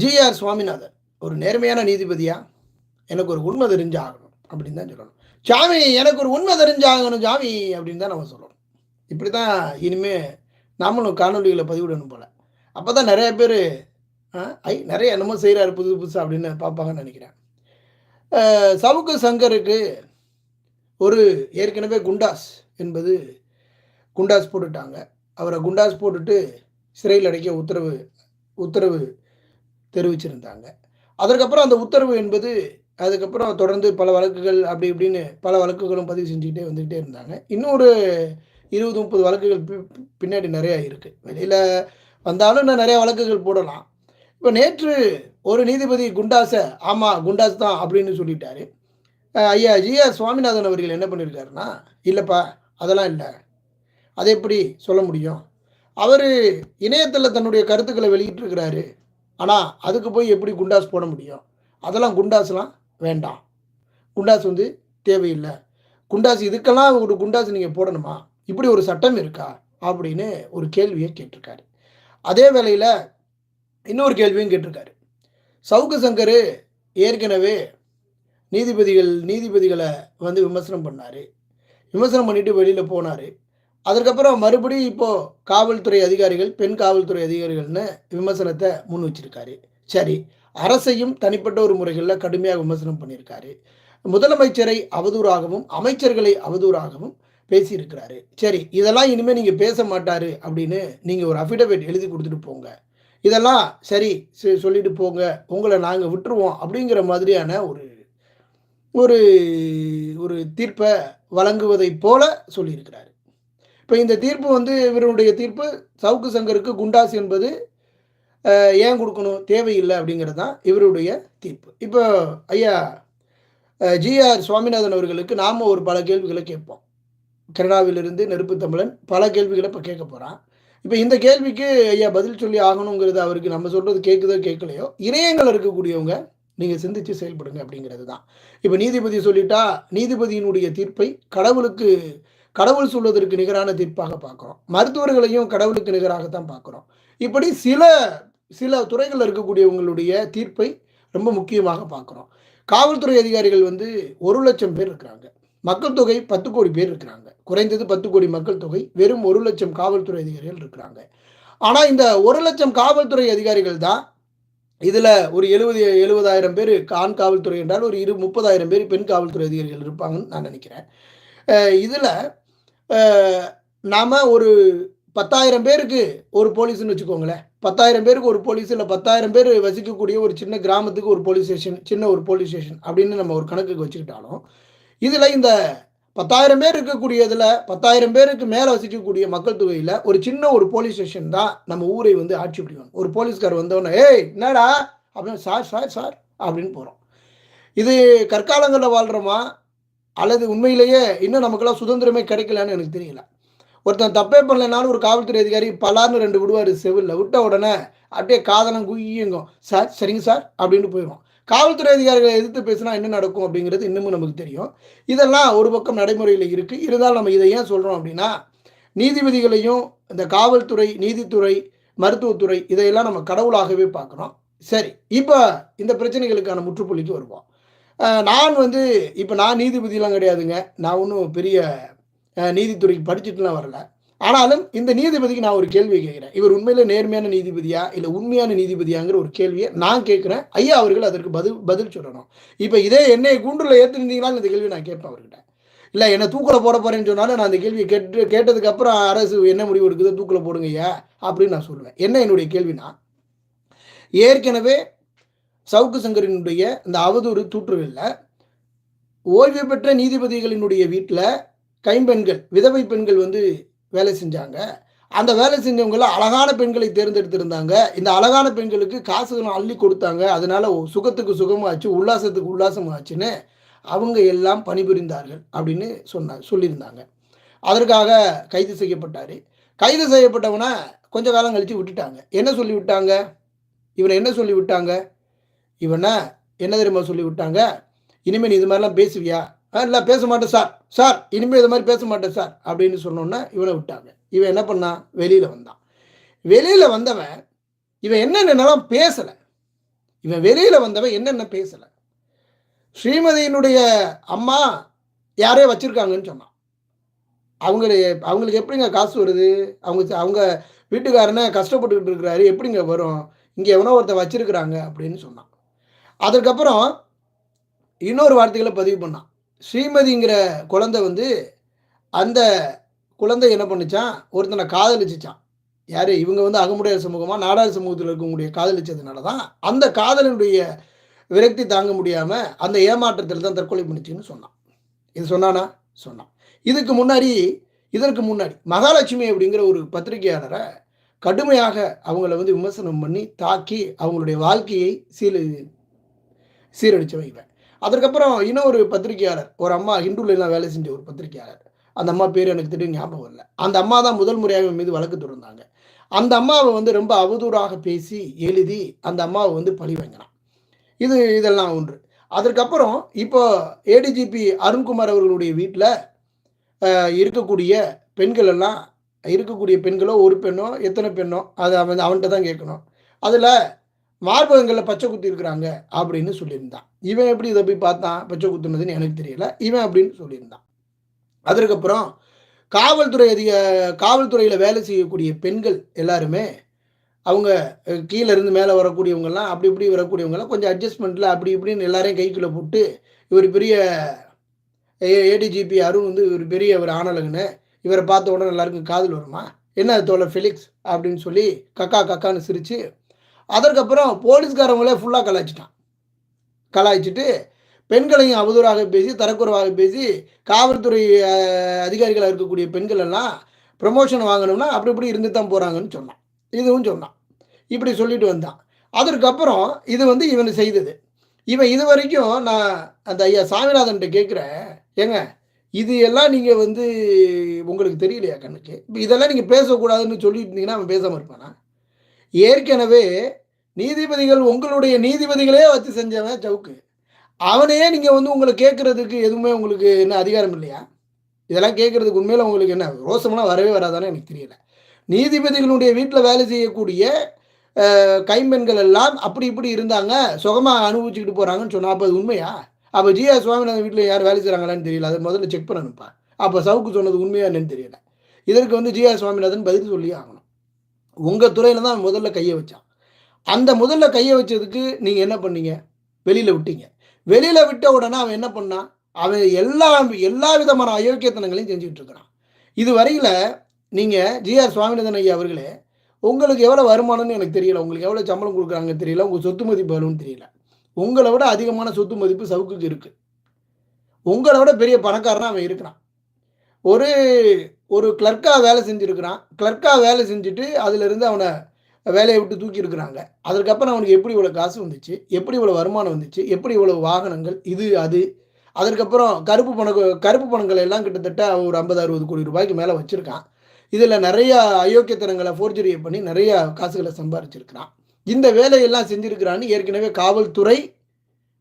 GR Swaminathan ஒரு நேர்மையான நீதிபதியா? எனக்கு ஒரு உண்மை தெரிஞ்சாகணும் அப்படின்னு தான் சொல்லணும். சாமி எனக்கு ஒரு உண்மை தெரிஞ்சாகணும் சாமி அப்படின்னு தான் நம்ம சொல்லணும். இப்படி தான் இனிமே நாமளும் காணொலிகளை பதிவிடணும் போல. அப்போ தான் நிறைய பேர் ஐ நிறைய என்னமோ செய்கிறாரு புதுசு புதுசு அப்படின்னு பார்ப்பாங்கன்னு நினைக்கிறேன். சவுக்கு சங்கருக்கு ஒரு ஏற்கனவே குண்டாஸ் என்பது குண்டாஸ் போட்டுட்டாங்க. அவரை குண்டாஸ் போட்டுட்டு சிறையில் அடைக்க உத்தரவு உத்தரவு தெரிவிச்சிருந்தாங்க. அதற்கப்புறம் அந்த உத்தரவு என்பது அதுக்கப்புறம் தொடர்ந்து பல வழக்குகள் அப்படி இப்படின்னு பல வழக்குகளும் பதிவு செஞ்சுக்கிட்டே வந்துக்கிட்டே இருந்தாங்க. இன்னொரு இருபது முப்பது வழக்குகள் பி- பின்னாடி நிறையா இருக்குது வெளியில் வந்தாலும் இன்னும் நிறைய வழக்குகள் போடலாம். இப்போ நேற்று ஒரு நீதிபதி குண்டாஸை ஆமாம் குண்டாஸ் தான் அப்படின்னு சொல்லிட்டாரு. ஐயா ஜிஆர் சுவாமிநாதன் அவர்கள் என்ன பண்ணியிருக்காருன்னா இல்லைப்பா அதெல்லாம் இல்லை. அதை எப்படி சொல்ல முடியும்? அவர் இணையத்தில் தன்னுடைய கருத்துக்களை வெளியிட்டிருக்கிறாரு. ஆனால் அதுக்கு போய் எப்படி குண்டாஸ் போட முடியும்? அதெல்லாம் குண்டாஸ்லாம் வேண்டாம். குண்டாஸ் வந்து தேவையில்லை. குண்டாஸ் இதுக்கெல்லாம் ஒரு குண்டாஸ் நீங்கள் போடணுமா? இப்படி ஒரு சட்டம் இருக்கா? அப்படின்னு ஒரு கேள்வியை கேட்டிருக்காரு. அதே வேளையில் இன்னொரு கேள்வியும் கேட்டிருக்காரு. சவுக்கு சங்கர் ஏற்கனவே நீதிபதிகள் நீதிபதிகளை வந்து விமர்சனம் பண்ணார். விமர்சனம் பண்ணிட்டு வெளியில் போனார். அதற்கப்புறம் மறுபடியும் இப்போது காவல்துறை அதிகாரிகள் பெண் காவல்துறை அதிகாரிகள்னு விமர்சனத்தை முன் வச்சிருக்காரு. சரி அரசையும் தனிப்பட்ட ஒரு முறைகளில் கடுமையாக விமர்சனம் பண்ணியிருக்காரு. முதலமைச்சரை அவதூறாகவும் அமைச்சர்களை அவதூறாகவும் பேசியிருக்கிறாரு. சரி இதெல்லாம் இனிமேல் நீங்கள் பேச மாட்டாரு அப்படின்னு நீங்கள் ஒரு அஃபிடவிட் எழுதி கொடுத்துட்டு போங்க. இதெல்லாம் சரி சொல்லிட்டு போங்க. உங்களை நாங்கள் விட்டுருவோம் அப்படிங்கிற மாதிரியான ஒரு ஒரு ஒரு தீர்ப்பை வழங்குவதைப் போல சொல்லியிருக்கிறாரு. இப்போ இந்த தீர்ப்பு வந்து இவருடைய தீர்ப்பு சவுக்கு சங்கருக்கு குண்டாஸ் என்பது ஏன் கொடுக்கணும்? தேவையில்லை அப்படிங்கிறது தான் இவருடைய தீர்ப்பு. இப்போ ஐயா ஜிஆர் சுவாமிநாதன் அவர்களுக்கு நாம் ஒரு பல கேள்விகளை கேட்போம். கனடாவிலிருந்து நெருப்பு தமிழன் பல கேள்விகளை இப்போ கேட்க போகிறான் இப்போ இந்த கேள்விக்கு ஐயா பதில் சொல்லி ஆகணுங்கிறது அவருக்கு நம்ம சொல்கிறது கேட்குதோ கேட்கலையோ இணையங்கள் இருக்கக்கூடியவங்க நீங்கள் சிந்திச்சு செயல்படுங்க அப்படிங்கிறது தான். இப்போ நீதிபதி சொல்லிட்டா நீதிபதியினுடைய தீர்ப்பை கடவுளுக்கு கடவுள் சொல்வதற்கு நிகரான தீர்ப்பாக பார்க்குறோம். மருத்துவர்களையும் கடவுளுக்கு நிகராகத்தான் பார்க்குறோம். இப்படி சில சில துறைகளில் இருக்கக்கூடியவங்களுடைய தீர்ப்பை ரொம்ப முக்கியமாக பார்க்குறோம். காவல்துறை அதிகாரிகள் வந்து ஒரு லட்சம் பேர் இருக்கிறாங்க. மக்கள் தொகை பத்து கோடி பேர் இருக்கிறாங்க. குறைந்தது பத்து கோடி மக்கள் தொகை வெறும் ஒரு லட்சம் காவல்துறை அதிகாரிகள் இருக்கிறாங்க. ஆனால் இந்த ஒரு லட்சம் காவல்துறை அதிகாரிகள் தான் இதில் ஒரு எழுபது எழுபதாயிரம் பேர் ஆண் காவல்துறை என்றால் ஒரு இரு முப்பதாயிரம் பேர் பெண் காவல்துறை அதிகாரிகள் இருப்பாங்கன்னு நான் நினைக்கிறேன். இதில் நாம் ஒரு பத்தாயிரம் பேருக்கு ஒரு போலீஸ்னு வச்சுக்கோங்களேன். பத்தாயிரம் பேருக்கு ஒரு போலீஸ் இல்லை பத்தாயிரம் பேர் வசிக்கக்கூடிய ஒரு சின்ன கிராமத்துக்கு ஒரு போலீஸ் ஸ்டேஷன் சின்ன ஒரு போலீஸ் ஸ்டேஷன் அப்படின்னு நம்ம ஒரு கணக்குக்கு வச்சுக்கிட்டாலும் இதில் இந்த பத்தாயிரம் பேர் இருக்கக்கூடியதில் பத்தாயிரம் பேருக்கு மேலே வசிக்கக்கூடிய மக்கள் தொகையில் ஒரு சின்ன ஒரு போலீஸ் ஸ்டேஷன் தான் நம்ம ஊரை வந்து ஆட்சி பிடிக்கணும் ஒரு போலீஸ்கார் வந்தோடனே ஏய் என்னடா? அப்படின்னு சார் சார் சார் அப்படின்னு போகிறோம் இது கற்காலங்களில் வாழ்கிறோமா அல்லது உண்மையிலேயே இன்னும் நமக்கெல்லாம் சுதந்திரமே கிடைக்கலன்னு எனக்கு தெரியல. ஒருத்தன் தப்பே பண்ணலனாலும் ஒரு காவல்துறை அதிகாரி பலார்னு ரெண்டு விடுவார் செவிலில். விட்ட உடனே அப்படியே காதலம் குய்யுங்கும் சார் சரிங்க சார் அப்படின்னு போயிடும் காவல்துறை அதிகாரிகளை எதிர்த்து பேசினா என்ன நடக்கும் அப்படிங்கிறது இன்னமும் நமக்கு தெரியும். இதெல்லாம் ஒரு பக்கம் நடைமுறையில் இருக்குது இருந்தாலும் நம்ம இதை ஏன் சொல்கிறோம் அப்படின்னா நீதிபதிகளையும் இந்த காவல்துறை நீதித்துறை மருத்துவத்துறை இதையெல்லாம் நம்ம கடவுளாகவே பார்க்குறோம் சரி இப்போ இந்த பிரச்சனைகளுக்கான முற்றுப்புள்ளிக்கு வருவோம். நான் வந்து இப்போ நான் நீதிபதியெலாம் கிடையாதுங்க. நான் ஒன்றும் பெரிய நீதித்துறைக்கு படிச்சுட்டுலாம் வரல. ஆனாலும் இந்த நீதிபதிக்கு நான் ஒரு கேள்வி கேட்குறேன். இவர் உண்மையில் நேர்மையான நீதிபதியா இல்லை உண்மையான நீதிபதியாங்கிற ஒரு கேள்வியை நான் கேட்குறேன். ஐயா அவர்கள் அதற்கு பதில் பதில் சொல்லணும். இப்போ இதே என்னை கூண்டுல ஏற்றுனீங்களான்னு இந்த கேள்வி நான் கேட்பேன் அவர்கிட்ட. இல்லை என்னை தூக்கில் போட போகிறேன்னு சொன்னாலும் நான் அந்த கேள்வியை கேட்டு கேட்டதுக்கப்புறம் அரசு என்ன முடிவு எடுக்குதோ தூக்கில் போடுங்க ஐயா அப்படின்னு நான் சொல்லுவேன். என்ன என்னுடைய கேள்வினா ஏற்கனவே சவுக்கு சங்கரினுடைய இந்த அவதூறு தூற்றுகளில் ஓய்வு பெற்ற நீதிபதிகளினுடைய வீட்டில் கைம்பெண்கள் விதவை பெண்கள் வந்து வேலை செஞ்சாங்க. அந்த வேலை செஞ்சவங்கள அழகான பெண்களை தேர்ந்தெடுத்திருந்தாங்க. இந்த அழகான பெண்களுக்கு காசுகளும் அள்ளி கொடுத்தாங்க. அதனால சுகத்துக்கு சுகமாச்சு உல்லாசத்துக்கு உல்லாசமாச்சுன்னு அவங்க எல்லாம் பணிபுரிந்தார்கள் அப்படின்னு சொன்ன சொல்லியிருந்தாங்க. அதற்காக கைது செய்யப்பட்டார். கைது செய்யப்பட்டவனை கொஞ்ச காலம் கழித்து விட்டுட்டாங்க. என்ன சொல்லி விட்டாங்க இவனை என்ன சொல்லி விட்டாங்க இவனை என்ன தெரியுமா சொல்லி விட்டாங்க இனிமேல் நீ இது மாதிரிலாம் பேசுவியா? "ஆ, இல்லை பேச மாட்டேன் சார். சார் இனிமேல் இது மாதிரி பேச மாட்டேன் சார் அப்படின்னு சொன்னோன்னே இவனை விட்டாங்க. இவன் என்ன பண்ணான் வெளியில் வந்தான். வெளியில் வந்தவன் இவன் என்னென்னலாம் பேசலை இவன் வெளியில் வந்தவன் என்னென்ன பேசலை ஸ்ரீமதியினுடைய அம்மா யாரையோ வச்சுருக்காங்கன்னு சொன்னான். அவங்க அவங்களுக்கு எப்படிங்க காசு வருது? அவங்க அவங்க வீட்டுக்காரனை கஷ்டப்பட்டுக்கிட்டு இருக்கிறாரு எப்படிங்க வரும்? இங்கே எவனோ ஒருத்தர் வச்சுருக்குறாங்க அப்படின்னு சொன்னான். அதற்கப்புறம் இன்னொரு வார்த்தைகளை பதிவு பண்ணான். ஸ்ரீமதிங்கிற குழந்தை வந்து அந்த குழந்தை என்ன பண்ணிச்சான்? ஒருத்தனை காதலிச்சிச்சான். யார்? இவங்க வந்து அகமுடைய சமூகமாக நாடாளு சமூகத்தில் இருக்கக்கூடிய காதலிச்சதுனால தான் அந்த காதலினுடைய விரக்தி தாங்க முடியாமல் அந்த ஏமாற்றத்தில் தான் தற்கொலை பண்ணிச்சுன்னு சொன்னான். இது சொன்னானா? சொன்னான். இதுக்கு முன்னாடி இதற்கு முன்னாடி மகாலட்சுமி அப்படிங்கிற ஒரு பத்திரிகையாளரை கடுமையாக அவங்கள வந்து விமர்சனம் பண்ணி தாக்கி அவங்களுடைய வாழ்க்கையை சீல சீரழிச்சு வைப்பேன். அதற்கப்புறம் இன்னொரு பத்திரிகையாளர் ஒரு அம்மா ஹிந்துலாம் வேலை செஞ்ச ஒரு பத்திரிகையாளர் அந்த அம்மா பேர் எனக்கு திடீர்னு ஞாபகம் இல்லை அந்த அம்மா தான் முதல் முறையாக மீது வழக்கு தொடர்ந்தாங்க அந்த அம்மாவை வந்து ரொம்ப அவதூறாக பேசி எழுதி அந்த அம்மாவை வந்து பழி வாங்கினான். இது இதெல்லாம் ஒன்று. அதற்கப்புறம் இப்போ ஏடிஜிபி அருண்குமார் அவர்களுடைய வீட்டில் இருக்கக்கூடிய பெண்கள் எல்லாம் இருக்கக்கூடிய பெண்களோ ஒரு பெண்ணோ எத்தனை பெண்ணோ அதை அவன் அவன்கிட்ட தான் கேட்கணும். அதில் மார்பகங்களில் பச்சை குத்தி இருக்கிறாங்க அப்படின்னு சொல்லியிருந்தான். இவன் எப்படி இதை போய் பார்த்தான்? பச்சை குத்துனதுன்னு எனக்கு தெரியல. இவன் அப்படின்னு சொல்லியிருந்தான். அதற்கப்புறம் காவல்துறை அதிக காவல்துறையில் வேலை செய்யக்கூடிய பெண்கள் எல்லாருமே அவங்க கீழே இருந்து மேலே வரக்கூடியவங்கெல்லாம் அப்படி இப்படி வரக்கூடியவங்கெல்லாம் கொஞ்சம் அட்ஜஸ்ட்மெண்ட்டில் அப்படி இப்படின்னு எல்லாரையும் கைக்குள்ளே போட்டு இவர் பெரிய ஏடிஜிபி அருண் வந்து இவர் பெரிய ஒரு ஆனலகுன்னு இவரை பார்த்த உடனே எல்லாருக்கும் காதல் வருமா? என்ன தோழர் ஃபெலிக்ஸ் அப்படின்னு சொல்லி கக்கா கக்கான்னு சிரித்து அதற்கப்புறம் போலீஸ்காரங்களே ஃபுல்லாக கலாய்ச்சிட்டான். கலாய்ச்சிட்டு பெண்களையும் அவதூறாக பேசி தரக்குறைவாக பேசி காவல்துறை அதிகாரிகளாக இருக்கக்கூடிய பெண்கள் எல்லாம் ப்ரமோஷன் வாங்கணும்னா அப்படி இப்படி இருந்து தான் போகிறாங்கன்னு சொன்னான். இதுவும் சொன்னான். இப்படி சொல்லிட்டு வந்தான். அதற்கப்புறம் இது வந்து இவன் செய்தது. இவன் இது வரைக்கும் நான் அந்த ஐயா சாமிநாதன்கிட்ட கேட்குறேன். ஏங்க இது எல்லாம் நீங்கள் வந்து உங்களுக்கு தெரியலையா கண்ணுக்கு? இப்போ இதெல்லாம் நீங்கள் பேசக்கூடாதுன்னு சொல்லியிருந்தீங்கன்னா அவன் பேசாமல் இருப்பானா? ஏற்கனவே நீதிபதிகள் உங்களுடைய நீதிபதிகளே வச்சு செஞ்சவன் சவுக்கு அவனையே நீங்கள் வந்து உங்களை கேட்குறதுக்கு எதுவுமே உங்களுக்கு என்ன அதிகாரம் இல்லையா? இதெல்லாம் கேட்குறதுக்கு உண்மையில் உங்களுக்கு என்ன ரோசமெல்லாம் வரவே வராதானே எனக்கு தெரியல. நீதிபதிகளுடைய வீட்டில் வேலை செய்யக்கூடிய கைம்பெண்கள் எல்லாம் அப்படி இப்படி இருந்தாங்க. சுகமாக அனுபவிச்சுக்கிட்டு போகிறாங்கன்னு சொன்னால் அப்போ அது உண்மையா? அப்போ ஜிஆ சுவாமிநாதன் வீட்டில் யார் வேலை செய்கிறாங்களான்னு தெரியல. அதை முதல்ல செக் பண்ணணும்ப்பா. அப்போ சவுக்கு சொன்னது உண்மையா என்னன்னு தெரியல. இதற்கு வந்து ஜிஆர் சுவாமிநாதன் பதில் சொல்லி ஆகணும். உங்கள் துறையில் தான் முதல்ல கையை வச்சான். அந்த முதல்ல கையை வச்சதுக்கு நீங்கள் என்ன பண்ணீங்க? வெளியில் விட்டீங்க. வெளியில் விட்ட உடனே அவன் என்ன பண்ணான் அவன் எல்லா எல்லா விதமான அயோக்கியத்தனங்களையும் செஞ்சுக்கிட்டு இருக்கிறான். இது வரையில் நீங்கள் ஜிஆர் சுவாமிநாதன் ஐயா அவர்களே உங்களுக்கு எவ்வளோ வருமானம்னு எனக்கு தெரியல. உங்களுக்கு எவ்வளோ சம்பளம் கொடுக்குறாங்கன்னு தெரியல. உங்கள் சொத்து மதிப்பு வரும்னு தெரியல. உங்களை விட அதிகமான சொத்து மதிப்பு சவுக்குக்கு இருக்குது உங்களை விட பெரிய பணக்காரனாக அவன் இருக்கிறான். ஒரு ஒரு கிளர்க்காக வேலை செஞ்சுருக்கிறான். கிளர்க்காக வேலை செஞ்சுட்டு அதிலிருந்து அவனை வேலையை விட்டு தூக்கி இருக்கிறாங்க அதற்கப்புறம் அவனுக்கு எப்படி இவ்வளோ காசு வந்துச்சு? எப்படி இவ்வளோ வருமானம் வந்துச்சு? எப்படி இவ்வளோ வாகனங்கள்? இது அது. அதற்கப்புறம் கருப்பு பண கருப்பு பணங்கள் எல்லாம் கிட்டத்தட்ட ஒரு ஐம்பது அறுபது கோடி ரூபாய்க்கு மேலே வச்சுருக்கான். இதில் நிறையா அயோக்கியத்தனங்களை ஃபோர்ஜரியை பண்ணி நிறையா காசுகளை சம்பாரிச்சிருக்கிறான். இந்த வேலையெல்லாம் செஞ்சுருக்கிறான்னு ஏற்கனவே காவல்துறை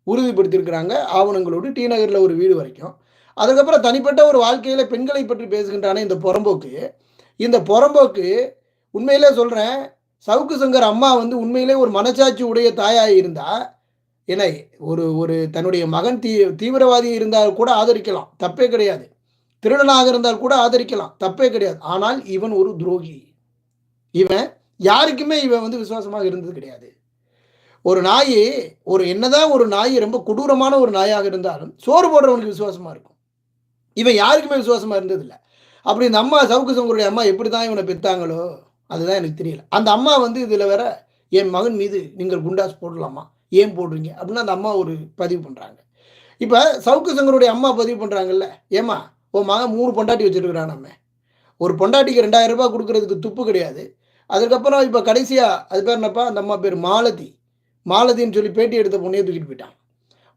உறுதிப்படுத்தியிருக்கிறாங்க. ஆவணங்களோடு டி நகரில் ஒரு வீடு வரைக்கும். அதுக்கப்புறம் தனிப்பட்ட ஒரு வாழ்க்கையில் பெண்களை பற்றி பேசுகின்றானே இந்த புறம்போக்கு. இந்த புறம்போக்கு உண்மையிலே சொல்கிறேன் சவுக்கு சங்கர் அம்மா வந்து உண்மையிலே ஒரு மனசாட்சி உடைய தாயாக இருந்தால் என்ன ஒரு ஒரு தன்னுடைய மகன் தீ தீவிரவாதி இருந்தால் கூட ஆதரிக்கலாம். தப்பே கிடையாது. திருடனாக இருந்தால் கூட ஆதரிக்கலாம். தப்பே கிடையாது. ஆனால் இவன் ஒரு துரோகி. இவன் யாருக்குமே இவன் வந்து விசுவாசமாக இருந்தது கிடையாது. ஒரு நாய் ஒரு என்னதான் ஒரு நாய் ரொம்ப கொடூரமான ஒரு நாயாக இருந்தாலும் சோறு போடுறவனுக்கு விசுவாசமா இருக்கும். இவன் யாருக்குமே விசுவாசமா இருந்ததில்லை. அப்படி இந்த அம்மா சவுக்கு சங்கருடைய அம்மா எப்படி தான் இவனை பெற்றாங்களோ அதுதான் எனக்கு தெரியல. அந்த அம்மா வந்து இதில் வேற என் மகன் மீது நீங்கள் குண்டாஸ் போடலாமா? ஏன் போடுறீங்க? அப்படின்னு அந்த அம்மா ஒரு பதிவு பண்ணுறாங்க இப்போ சவுக்கு சங்கருடைய அம்மா பதிவு பண்ணுறாங்கல்ல ஏமா உன் மகன் மூணு பொண்டாட்டி வச்சுருக்கிறான் நம்ம ஒரு பொண்டாட்டிக்கு ரெண்டாயிரம் ரூபாய் கொடுக்கறதுக்கு துப்பு கிடையாது. அதுக்கப்புறம் இப்போ கடைசியாக அது பேர் என்னப்பா? அந்த அம்மா பேர் மாலதி. மாலதின்னு சொல்லி பேட்டி எடுத்த பொண்ணையே தூக்கிட்டு போயிட்டான்.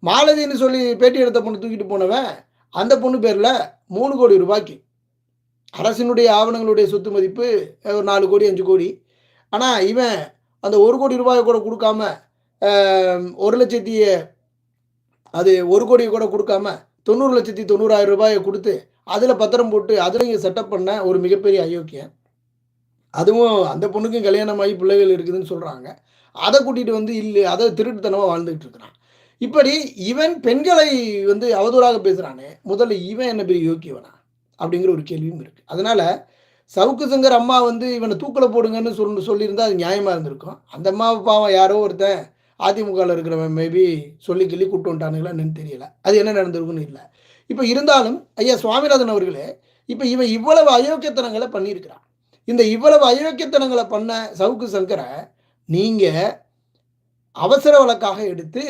மாலதின்னு சொல்லி பேட்டி எடுத்த பொண்ணு தூக்கிட்டு போனவன் அந்த பொண்ணு பேரில் மூணு கோடி ரூபாய்க்கு அரசினுடைய ஆவணங்களுடைய சொத்து மதிப்பு ஒரு நாலு கோடி அஞ்சு கோடி. ஆனால் இவன் அந்த ஒரு கோடி ரூபாயை கூட கொடுக்காம ஒரு லட்சத்தி அது ஒரு கோடியை கூட கொடுக்காம தொண்ணூறு லட்சத்தி தொண்ணூறாயிரம் ரூபாயை கொடுத்து அதில் பத்திரம் போட்டு அதில் இங்கே செட்டப் பண்ண ஒரு மிகப்பெரிய அயோக்கியன். அதுவும் அந்த பொண்ணுக்கும் கல்யாணம் ஆகி பிள்ளைகள் இருக்குதுன்னு சொல்கிறாங்க அதை கூட்டிகிட்டு வந்து இல்லை அதை திருட்டுத்தனமாக வாழ்ந்துக்கிட்டு இருக்கிறான். இப்படி இவன் பெண்களை வந்து அவதூறாக பேசுகிறானே முதல்ல இவன் என்ன பெரிய யோக்கியவனா? அப்படிங்கிற ஒரு கேள்வியும் இருக்குது அதனால் சவுக்கு சங்கர் அம்மா வந்து இவனை தூக்கில் போடுங்கன்னு சொல் சொல்லியிருந்தா அது நியாயமாக இருந்திருக்கும். அந்த அம்மா பாவம் யாரோ ஒருத்தன் அதிமுகவில் இருக்கிறவன் மேபி சொல்லி கிள்ளி கூட்டு வந்துட்டானுங்களா என்னன்னு தெரியல. அது என்ன நடந்திருக்குன்னு இல்லை. இப்போ இருந்தாலும் ஐயா சுவாமிநாதன் அவர்களே இப்போ இவன் இவ்வளவு அயோக்கியத்தனங்களை பண்ணியிருக்கிறான். இந்த இவ்வளவு அயோக்கியத்தனங்களை பண்ண சவுக்கு சங்கரை நீங்கள் அவசர வழக்காக எடுத்து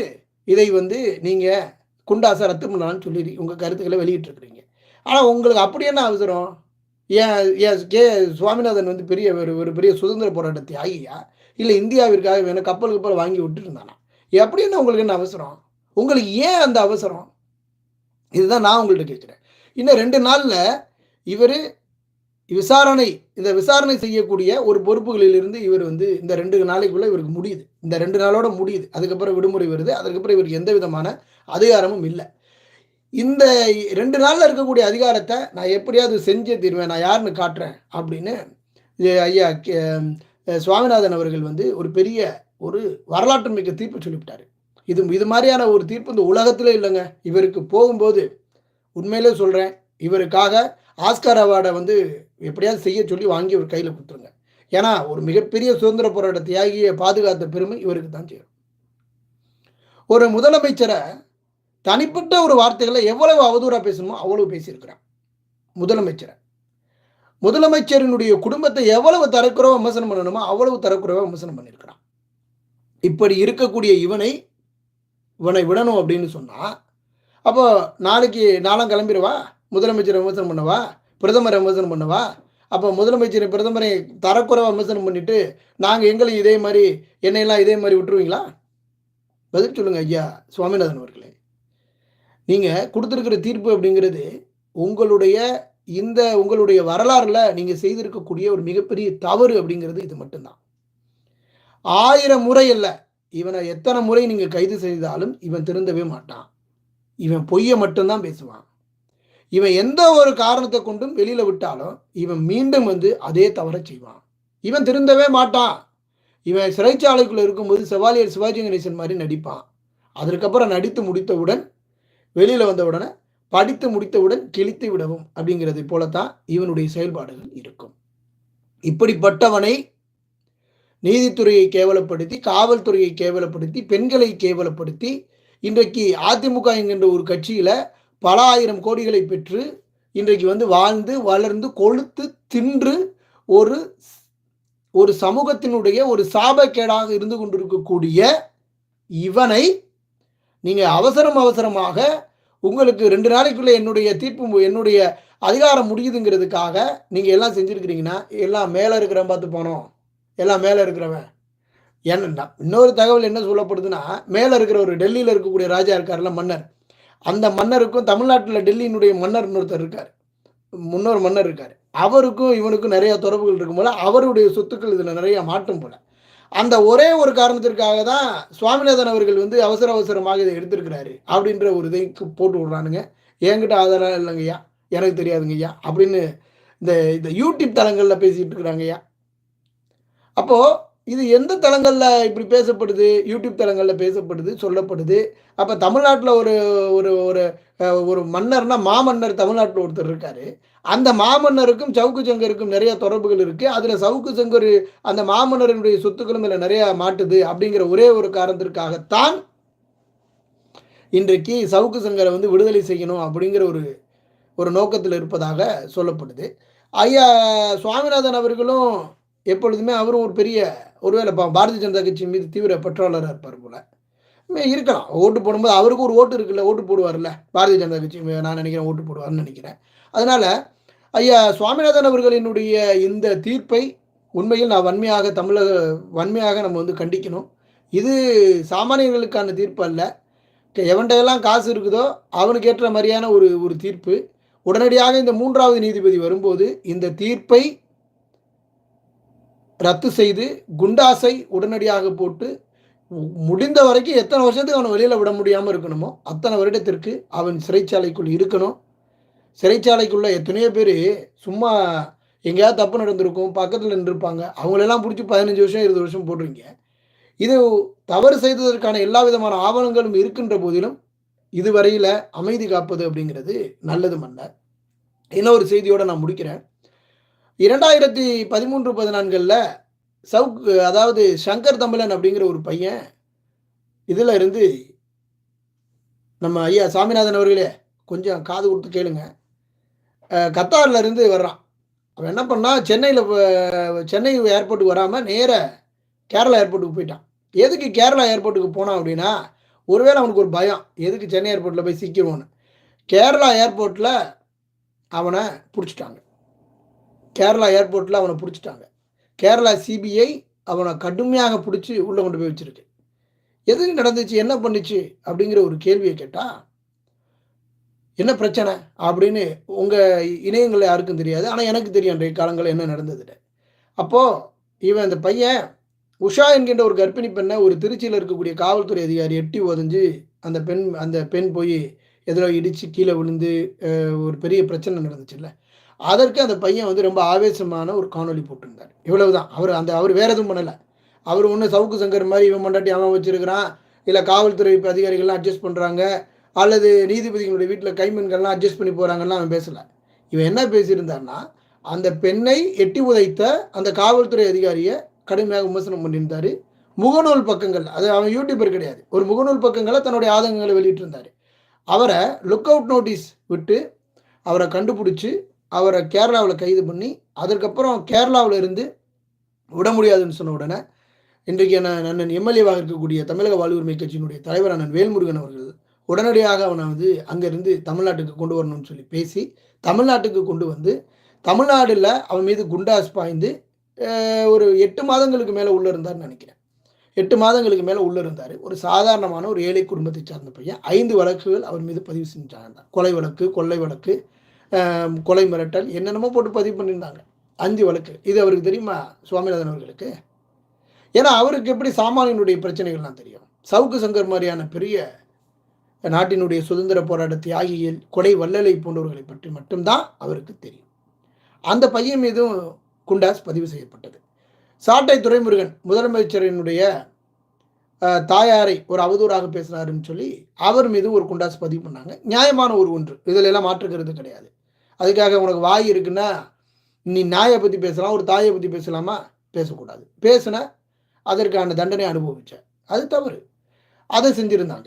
இதை வந்து நீங்கள் குண்டாச ரத்து பண்ணலான்னு சொல்லி உங்கள் கருத்துக்களை வெளியிட்டிருக்கிறீங்க. ஆனால் உங்களுக்கு அப்படி என்ன அவசரம்? ஏன் ஏன் கே சுவாமிநாதன் வந்து பெரிய ஒரு ஒரு பெரிய சுதந்திர போராட்ட தியாகியா இல்லை இந்தியாவிற்காக வேணும் கப்பல் கப்பல் வாங்கி விட்டுருந்தானா எப்படி என்ன உங்களுக்கு என்ன அவசரம்? உங்களுக்கு ஏன் அந்த அவசரம்? இதுதான் நான் உங்கள்கிட்ட கேட்குறேன். இன்னும் ரெண்டு நாளில் இவர் விசாரணை இந்த விசாரணை செய்யக்கூடிய ஒரு பொறுப்புகளிலிருந்து இவர் வந்து இந்த ரெண்டு நாளைக்குள்ளே இவருக்கு முடியுது. இந்த ரெண்டு நாளோட முடியுது. அதுக்கப்புறம் விடுமுறை வருது. அதுக்கப்புறம் இவருக்கு எந்த விதமான அதிகாரமும் இல்லை. இந்த ரெண்டு நாளில் இருக்கக்கூடிய அதிகாரத்தை நான் எப்படியாவது செஞ்சே தீர்வேன் நான் யாருன்னு காட்டுறேன் அப்படின்னு ஐயா சுவாமிநாதன் அவர்கள் வந்து ஒரு பெரிய ஒரு வரலாற்று மிக்க தீர்ப்பு சொல்லிவிட்டார். இது இது மாதிரியான ஒரு தீர்ப்பு இந்த உலகத்தில் இல்லைங்க. இவருக்கு போகும்போது உண்மையிலே சொல்கிறேன் இவருக்காக ஆஸ்கார் அவார்டை வந்து எப்படியாவது செய்ய சொல்லி வாங்கி ஒரு கையில் கொடுத்துருங்க. ஏன்னா ஒரு மிகப்பெரிய சுதந்திர போராட்ட தியாகியை பாதுகாத்த பெருமை இவருக்கு தான் செய்யும் ஒரு முதலமைச்சரை தனிப்பட்ட ஒரு வார்த்தைகளை எவ்வளவு அவதூறாக பேசணுமோ அவ்வளவு பேசியிருக்கிறான். முதலமைச்சரை. முதலமைச்சரினுடைய குடும்பத்தை எவ்வளவு தரக்குறவா விமர்சனம் பண்ணணுமோ அவ்வளவு தரக்குறவ விமர்சனம் பண்ணியிருக்கிறான். இப்படி இருக்கக்கூடிய இவனை இவனை விடணும் அப்படின்னு சொன்னால் அப்போ நாளைக்கு நாளாம் கிளம்பிடுவா? முதலமைச்சரை விமர்சனம் பண்ணவா? பிரதமரை விமர்சனம் பண்ணவா? அப்போ முதலமைச்சர் பிரதமரை தரக்குறைவாக விமர்சனம் பண்ணிட்டு நாங்கள் எங்களையும் இதே மாதிரி என்னையெல்லாம் இதே மாதிரி விட்டுருவீங்களா? பதில் சொல்லுங்க ஐயா சுவாமிநாதன் அவர்களே. நீங்கள் கொடுத்துருக்கிற தீர்ப்பு அப்படிங்கிறது உங்களுடைய இந்த உங்களுடைய வரலாறுல நீங்கள் செய்திருக்கக்கூடிய ஒரு மிகப்பெரிய தவறு அப்படிங்கிறது இது மட்டும்தான். ஆயிரம் முறை இல்லை இவனை எத்தனை முறை நீங்கள் கைது செய்தாலும் இவன் திருந்தவே மாட்டான். இவன் பொய்யை மட்டும்தான் பேசுவான். இவன் எந்த ஒரு காரணத்தை கொண்டும் வெளியில் விட்டாலும் இவன் மீண்டும் வந்து அதே தவற செய்வான். இவன் திருந்தவே மாட்டான். இவன் சிறைச்சாலைக்குள்ளே இருக்கும்போது செவாலியர் சிவாஜி கணேசன் மாதிரி நடிப்பான். அதற்கப்புறம் நடித்து முடித்தவுடன் வெளியில வந்தவுடனே படித்து முடித்தவுடன் கிழித்து விடவும் அப்படிங்கிறது போலத்தான் இவனுடைய செயல்பாடுகள் இருக்கும். இப்படிப்பட்டவனை நீதித்துறையை கேவலப்படுத்தி காவல்துறையை கேவலப்படுத்தி பெண்களை கேவலப்படுத்தி இன்றைக்கு அதிமுக என்கின்ற ஒரு கட்சியில் பல ஆயிரம் கோடிகளை பெற்று இன்றைக்கு வந்து வாழ்ந்து வளர்ந்து கொழுத்து தின்று ஒரு ஒரு சமூகத்தினுடைய ஒரு சாபக்கேடாக இருந்து கொண்டிருக்கக்கூடிய இவனை நீங்கள் அவசரம் அவசரமாக உங்களுக்கு ரெண்டு நாளைக்குள்ளே என்னுடைய தீர்ப்பு என்னுடைய அதிகாரம் முடியுதுங்கிறதுக்காக நீங்கள் எல்லாம் செஞ்சுருக்கிறீங்கன்னா எல்லாம் மேலே இருக்கிறவன் பார்த்து போனோம். எல்லாம் மேலே இருக்கிறவன். என்ன இன்னொரு தகவல் என்ன சொல்லப்படுதுன்னா மேலே இருக்கிற ஒரு டெல்லியில் இருக்கக்கூடிய ராஜா இருக்கார்ல மன்னர். அந்த மன்னருக்கும் தமிழ்நாட்டில் டெல்லியினுடைய மன்னர் இன்னொருத்தர் இருக்கார். முன்னோர் மன்னர் இருக்கார். அவருக்கும் இவனுக்கும் நிறைய தொடர்புகள் இருக்கும் போல அவருடைய சொத்துக்கள் இதில் நிறைய மாட்டும் போல. அந்த ஒரே ஒரு காரணத்திற்காக தான் சுவாமிநாதன் அவர்கள் வந்து அவசர அவசரமாக இதை எடுத்திருக்கிறாரு அப்படின்ற ஒரு இதைக்கு போட்டு விடுறானுங்க. என்கிட்ட ஆதாரம் இல்லைங்கய்யா எனக்கு தெரியாதுங்கய்யா அப்படின்னு இந்த இந்த யூடியூப் தளங்களில் பேசிகிட்டு இருக்கிறாங்கய்யா அப்போது இது எந்த தளங்களில் இப்படி பேசப்படுது? யூடியூப் தளங்களில் பேசப்படுது சொல்லப்படுது. அப்போ தமிழ்நாட்டில் ஒரு ஒரு ஒரு ஒரு மன்னர்னா மாமன்னர் தமிழ்நாட்டில் ஒருத்தர் இருக்கார். அந்த மாமன்னருக்கும் சவுக்கு சங்கருக்கும் நிறைய தொடர்புகள் இருக்குது அதில் சவுக்கு சங்கர் அந்த மாமன்னருடைய சொத்துக்களும் இதில் நிறையா மாட்டுது அப்படிங்கிற ஒரே ஒரு காரணத்திற்காகத்தான் இன்றைக்கு சவுக்கு சங்கரை வந்து விடுதலை செய்யணும் அப்படிங்கிற ஒரு ஒரு நோக்கத்தில் இருப்பதாக சொல்லப்படுது. ஐயா சுவாமிநாதன் அவர்களும் எப்பொழுதுமே அவரும் ஒரு பெரிய ஒருவேளை பாரதிய ஜனதா கட்சி மீது தீவிர பற்றாளராக இருப்பார் போல. இருக்கலாம். ஓட்டு போடும்போது அவருக்கு ஒரு ஓட்டு இருக்குல்ல ஓட்டு போடுவார்ல பாரதிய ஜனதா கட்சி நான் நினைக்கிறேன் ஓட்டு போடுவார்னு நினைக்கிறேன். அதனால் ஐயா சுவாமிநாதன் அவர்களினுடைய இந்த தீர்ப்பை உண்மையில் நான் வன்மையாக தமிழக வன்மையாக நம்ம வந்து கண்டிக்கணும். இது சாமானியர்களுக்கான தீர்ப்பு அல்ல. எவன்கிட்ட காசு இருக்குதோ அவனுக்கு ஏற்ற மாதிரியான ஒரு ஒரு தீர்ப்பு. உடனடியாக இந்த மூன்றாவது நீதிபதி வரும்போது இந்த தீர்ப்பை ரத்து செய்து குண்டாசை உடனடியாக போட்டு முடிந்த வரைக்கும் எத்தனை வருஷத்துக்கு அவனை வெளியில் விட முடியாமல் இருக்கணுமோ அத்தனை வருடத்திற்கு அவன் சிறைச்சாலைக்குள் இருக்கணும். சிறைச்சாலைக்குள்ள எத்தனையோ பேர் சும்மா எங்கேயாவது தப்பு நடந்திருக்கும் பக்கத்தில் நின்றுருப்பாங்க. அவங்களெல்லாம் பிடிச்சி பதினஞ்சு வருஷம் இருபது வருஷம் போடுறீங்க இது தவறு செய்ததற்கான எல்லா விதமான ஆவணங்களும் இருக்கின்ற போதிலும் இதுவரையில் அமைதி காப்பது அப்படிங்கிறது நல்லதும் அல்ல. இன்னொரு செய்தியோடு நான் முடிக்கிறேன். இரண்டாயிரத்தி பதிமூன்று பதினான்கில் சவுக் அதாவது சங்கர் தமிழன் அப்படிங்கிற ஒரு பையன் இதில் இருந்து நம்ம ஐயா சாமிநாதன் அவர்களே கொஞ்சம் காது கொடுத்து கேளுங்க. கத்தாரில் இருந்து வர்றான். அவன் என்ன பண்ணா சென்னையில் சென்னை ஏர்போர்ட்டுக்கு வராமல் நேர கேரளா ஏர்போர்ட்டுக்கு போயிட்டான். எதுக்கு கேரளா ஏர்போர்ட்டுக்கு போனான் அப்படின்னா ஒருவேளை அவனுக்கு ஒரு பயம். எதுக்கு சென்னை ஏர்போர்ட்டில் போய் சிக்கிடுவோன்னு கேரளா ஏர்போர்ட்டில் அவனை பிடிச்சிட்டாங்க. கேரளா ஏர்போர்ட்டில் அவனை பிடிச்சிட்டாங்க. கேரளா சிபிஐ அவனை கடுமையாக பிடிச்சி உள்ளே கொண்டு போய் வச்சுருக்கு. எதுக்கு நடந்துச்சு என்ன பண்ணுச்சு அப்படிங்கிற ஒரு கேள்வியை கேட்டால் என்ன பிரச்சனை? அப்படின்னு உங்கள் இணையங்கள் யாருக்கும் தெரியாது. ஆனால் எனக்கு தெரியும் அன்றைய காலங்களில் என்ன நடந்ததுன்னு. அப்போது இவன் அந்த பையன் உஷா என்கின்ற ஒரு கர்ப்பிணி பெண்ணை ஒரு திருச்சியில் இருக்கக்கூடிய காவல்துறை அதிகாரி எட்டி உதஞ்சு அந்த பெண் அந்த பெண் போய் எதிரோ இடித்து கீழே விழுந்து ஒரு பெரிய பிரச்சனை நடந்துச்சுல்ல அதற்கு அந்த பையன் வந்து ரொம்ப ஆவேசமான ஒரு காணொலி போட்டிருந்தார். இவ்வளவுதான். அவர் அந்த அவர் வேற எதுவும் பண்ணலை. அவர் ஒன்று சவுக்கு சங்கர் மாதிரி இவன் மண்டாட்டி அவன் வச்சிருக்கிறான். இல்லை காவல்துறை அதிகாரிகள்லாம் அட்ஜஸ்ட் பண்ணுறாங்க அல்லது நீதிபதிகளுடைய வீட்டில் கைமண்கள்லாம் அட்ஜஸ்ட் பண்ணி போகிறாங்கலாம் அவன் பேசலை. இவன் என்ன பேசியிருந்தான்னா அந்த பெண்ணை எட்டி உதைத்த அந்த காவல்துறை அதிகாரியை கடுமையாக விமர்சனம் பண்ணியிருந்தார். முகநூல் பக்கங்கள் அது அவன் யூடியூபர் கிடையாது. ஒரு முகநூல் பக்கங்களை தன்னுடைய ஆதங்கங்களை வெளியிட்டிருந்தார். அவரை லுக் அவுட் நோட்டீஸ் விட்டு அவரை கண்டுபிடிச்சி அவரை கேரளாவில் கைது பண்ணி அதற்கப்புறம் கேரளாவில் இருந்து விட முடியாதுன்னு சொன்ன உடனே இன்றைக்கு என்ன அண்ணன் எம்எல்ஏவாக இருக்கக்கூடிய தமிழக வாழ்வுரிமை கட்சியினுடைய தலைவர் அண்ணன் வேல்முருகன் அவர்கள் உடனடியாக அவனை வந்து அங்கேருந்து தமிழ்நாட்டுக்கு கொண்டு வரணும்னு சொல்லி பேசி தமிழ்நாட்டுக்கு கொண்டு வந்து தமிழ்நாட்டில் அவன் மீது குண்டாஸ் பாய்ந்து ஒரு எட்டு மாதங்களுக்கு மேலே உள்ளே இருந்தார்னு நினைக்கிறேன். எட்டு மாதங்களுக்கு மேலே உள்ளே இருந்தார். ஒரு சாதாரணமான ஒரு ஏழை குடும்பத்தை சார்ந்த பையன். ஐந்து வழக்குகள் அவர் மீது பதிவு செஞ்சாங்க. கொலை வழக்கு கொள்ளை வழக்கு கொலை மிரட்டல் என்னென்னமோ போட்டு பதிவு பண்ணியிருந்தாங்க. அஞ்சு வழக்கு. இது அவருக்கு தெரியுமா சுவாமிநாதன் அவர்களுக்கு? ஏன்னா அவருக்கு எப்படி சாமானியனுடைய பிரச்சனைகள்லாம் தெரியும்? சவுக்கு சங்கர் மாதிரியான பெரிய நாட்டினுடைய சுதந்திர போராட்ட தியாகிகள் கொலை வல்லலை போன்றவர்களை பற்றி மட்டும்தான் அவருக்கு தெரியும். அந்த பையன் மீதும் குண்டாஸ் பதிவு செய்யப்பட்டது. சாட்டை துறைமுருகன் முதலமைச்சரினுடைய தாயாரை ஒரு அவதூறாக பேசுகிறாருன்னு சொல்லி அவர் மீது ஒரு குண்டாஸ் பதிவு பண்ணாங்க. நியாயமான ஒரு ஒன்று. இதில் எல்லாம் மாற்றுக்கிறது கிடையாது. அதுக்காக உனக்கு வாய் இருக்குன்னா நீ நாயை பற்றி பேசலாம் ஒரு தாயை பற்றி பேசலாமா? பேசக்கூடாது. பேசுன அதற்கான தண்டனை அனுபவிச்ச. அது தவறு. அதை செஞ்சுருந்தாங்க.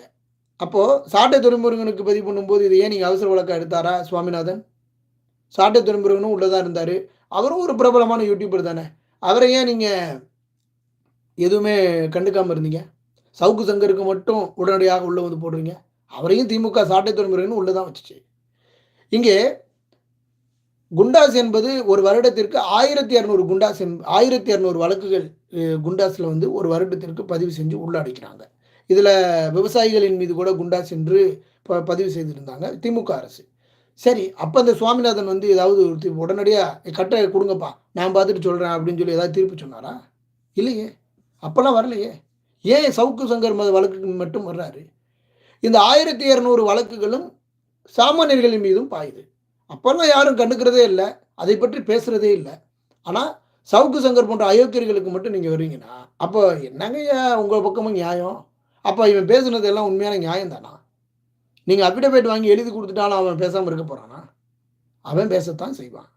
அப்போது சாட்டை துறைமுருகனுக்கு பதிவு பண்ணும்போது இது ஏன் நீங்கள் அவசர வழக்கம் எடுத்தாரா சுவாமிநாதன்? சாட்டை துறைமுருகனும் உள்ளதாக இருந்தார். அவரும் ஒரு பிரபலமான யூடியூபர் தானே. அவரை ஏன் நீங்கள் எதுவுமே கண்டுக்காமல் இருந்தீங்க? சவுக்கு சங்கருக்கு மட்டும் உடனடியாக உள்ளே வந்து போடுறீங்க. அவரையும் திமுக சாட்டை துறைமுறைன்னு உள்ளே தான் வச்சுச்சு. இங்கே குண்டாஸ் என்பது ஒரு வருடத்திற்கு ஆயிரத்தி இரநூறு குண்டாஸ் ஆயிரத்தி இரநூறு வழக்குகள் குண்டாஸில் வந்து ஒரு வருடத்திற்கு பதிவு செஞ்சு உள்ளடக்கிறாங்க இதில் விவசாயிகளின் மீது கூட குண்டா சென்று ப பதிவு செய்திருந்தாங்க திமுக அரசு. சரி அப்போ அந்த சுவாமிநாதன் வந்து ஏதாவது உடனடியாக கட்டை கொடுங்கப்பா நான் பார்த்துட்டு சொல்கிறேன் அப்படின்னு சொல்லி ஏதாவது தீர்ப்பு சொன்னாரா? இல்லையே. அப்போல்லாம் வரலையே. ஏன் சவுக்கு சங்கர் மத வழக்குக்கு மட்டும் வர்றாரு? இந்த ஆயிரத்தி இரநூறு வழக்குகளும் சாமானியர்களின் மீதும் பாயுது. அப்போல்லாம் யாரும் கண்டுக்கிறதே இல்லை. அதை பற்றி பேசுகிறதே இல்லை. ஆனால் சவுக்கு சங்கர் போன்ற அயோக்கியர்களுக்கு மட்டும் நீங்கள் வருவீங்கன்னா அப்போ என்னங்க உங்கள் பக்கமும் நியாயம்? அப்போ இவன் பேசுனது எல்லாம் உண்மையான நியாயம் தானா? நீங்கள் அஃபிடவிட் வாங்கி எழுதி கொடுத்துட்டாலும் அவன் பேசாமல் இருக்க போகிறானா அவன் பேசத்தான் செய்வான்.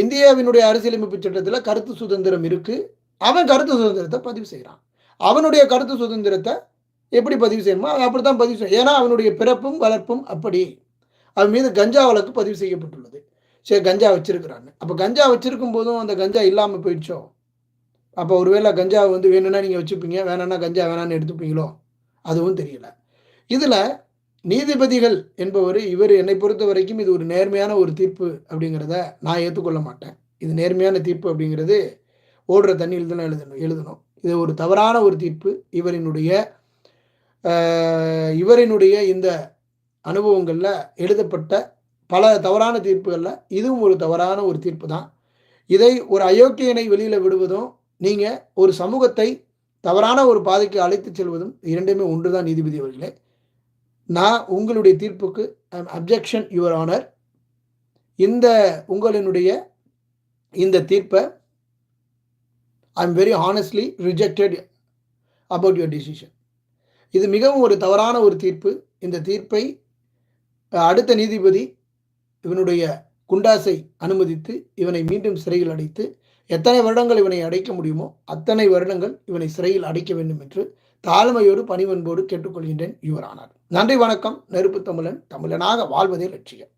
இந்தியாவினுடைய அரசியலமைப்பு சட்டத்தில் கருத்து சுதந்திரம் இருக்குது அவன் கருத்து சுதந்திரத்தை பதிவு செய்கிறான் அவனுடைய கருத்து சுதந்திரத்தை எப்படி பதிவு செய்யணுமோ அப்படி தான் பதிவு செய்யும் ஏன்னா அவனுடைய பிறப்பும் வளர்ப்பும் அப்படி. அவன் மீது கஞ்சா வழக்கு பதிவு செய்யப்பட்டுள்ளது. சரி கஞ்சா வச்சிருக்கிறான்னு. அப்போ கஞ்சா வச்சிருக்கும் போதும் அந்த கஞ்சா இல்லாமல் போயிடுச்சோ? அப்போ ஒருவேளை கஞ்சா வந்து வேணும்னா நீங்கள் வச்சுப்பீங்க வேணும்னா கஞ்சா வேணான்னு எடுத்துப்பீங்களோ? அதுவும் தெரியல. இதில் நீதிபதிகள் என்பவர் இவர் என்னை பொறுத்த வரைக்கும் இது ஒரு நேர்மையான ஒரு தீர்ப்பு அப்படிங்கிறத நான் ஏற்றுக்கொள்ள மாட்டேன். இது நேர்மையான தீர்ப்பு அப்படிங்கிறது ஓடுற தண்ணியில் தான் எழுதணும் எழுதணும். இது ஒரு தவறான ஒரு தீர்ப்பு. இவரினுடைய இவரினுடைய இந்த அனுபவங்களில் எழுதப்பட்ட பல தவறான தீர்ப்புகளில் இதுவும் ஒரு தவறான ஒரு தீர்ப்பு தான். இதை ஒரு அயோக்கியனை வெளியில் விடுவதும் நீங்கள் ஒரு சமூகத்தை தவறான ஒரு பாதைக்கு அழைத்து செல்வதும் இரண்டுமே ஒன்று தான் நீதிபதி அவர்களே. நான் உங்களுடைய தீர்ப்புக்கு ஐம் அப்ஜெக்ஷன் யுவர் ஆனர் இந்த உங்களினுடைய இந்த தீர்ப்பை I am very honestly rejected about your decision இது மிகவும் ஒரு தவறான ஒரு தீர்ப்பு. இந்த தீர்ப்பை அடுத்த நீதிபதி இவனுடைய குண்டாசை அனுமதித்து இவனை மீண்டும் சிறையில் அடைத்து எத்தனை வருடங்கள் இவனை அடைக்க முடியுமோ அத்தனை வருடங்கள் இவனை சிறையில் அடைக்க வேண்டும் என்று தாழ்மையோடு பணிவன்போடு கேட்டுக்கொள்கின்றேன் யுவரானார். நன்றி வணக்கம். நெருப்பு தமிழன் தமிழனாக வாழ்வதே லட்சியம்.